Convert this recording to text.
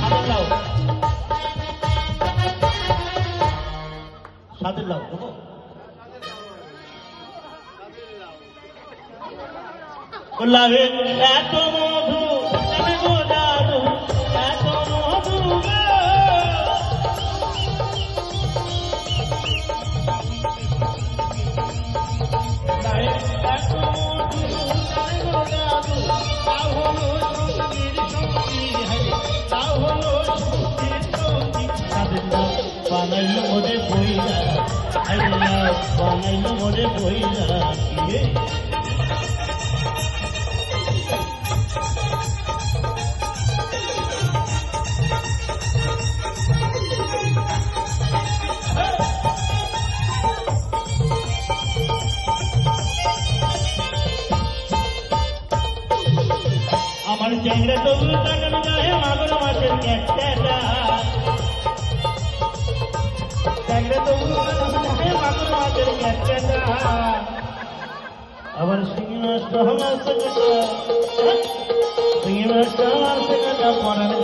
সাদের লাও সাদের লাও দেবো লাগে এত মধু বানাইল মোরে বইরা আল্লাহ বানাইল মোরে আমার চ্যাংড়া তবু তাকানো যায় মাগুর মাছের ক্যাটটা মাছের ক্যাটটা আবার শিঙি মাছটা আমার সেটা শিঙি মাছটা আমার সেটা পড়ানো যায়